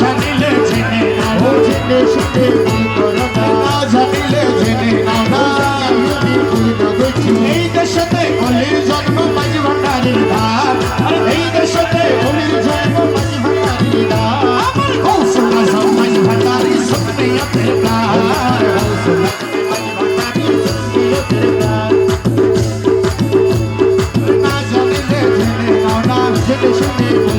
জানিলে জেনে নাও জেনে শুনে তুমি করো না। জানিলে জেনে নাও না যদি তুমি না বুঝি এই দেশতে অলির জন্ম মাঝি ভাণ্ডারির ধার। আর এই দেশতে অলির জন্ম মাঝি ভাণ্ডারির ধার। আমার কৌশল আসাম মাঝি ভাণ্ডারি সত্যি আপনার প্রাণ কৌশল Thank you.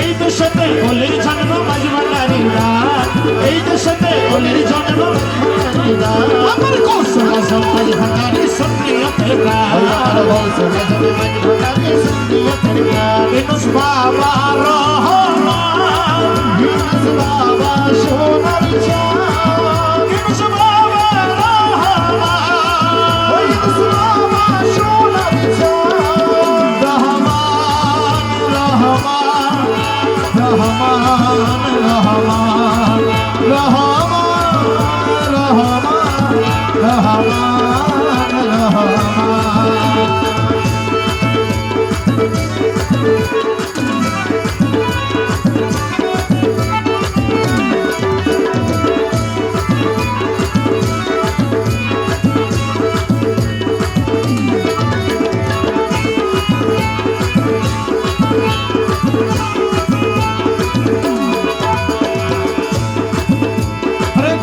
এই দেশেতে অলির জন্ম মাঝবাঙালির রাত। এই দেশেতে অলির জন্ম মাঝবাঙালির রাত। আমার কৌশল সমাজ ভাঙারি সক্রিয়তের রাত। আমার কৌশল সমাজ ভাঙারি সক্রিয়তের রাত বিনুস বাবা রহমান বিনুস বাবা সোনার চাঁদ। বিনুস বাবা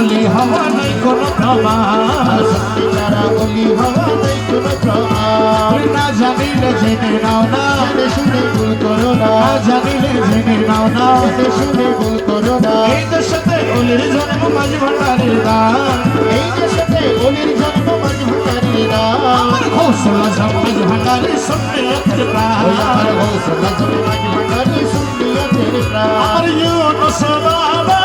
অলি হওয়া নাই কোনো প্রমাণ। সত্যি ছাড়া হওয়া নেই কোনো প্রমাণ। না জানিলে জেনে নাও না। শুনে ভুল করো না। জানিলে জেনে নাও না। শুনে ভুল করো না। এই দেশেতে অলির জন্ম মাঝ ভান্ডারের দান এই দেশেতে অলির জন্ম মাঝ ভান্ডারি না আমার ঘোষলা সব মাঝ ভান্ডারের সন্ধ্যে ওই প্রাণ। আমার হৌসলা জন্ম মাঝ ভান্ডারি শুনিয়া তেরে প্রাণ। আমার ইউনুস বাবা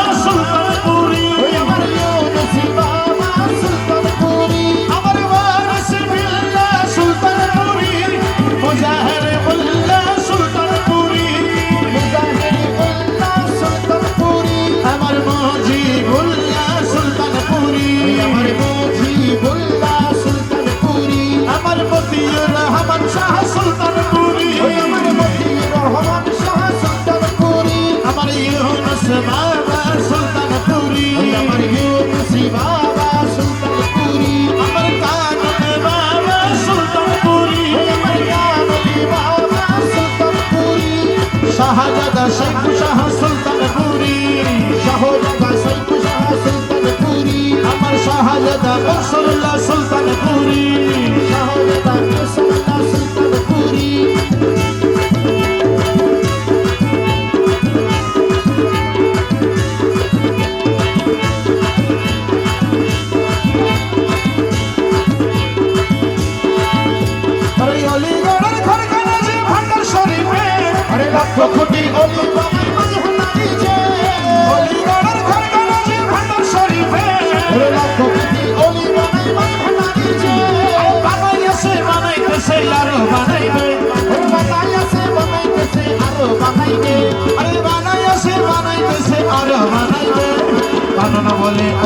শাহজাদা বসরুল্লাহ শাহজাদা খড়খানা যে ভান্ডার শরীফে। আরে লক্ষ কোটি অলি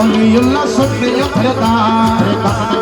ويلا صدق يقلدار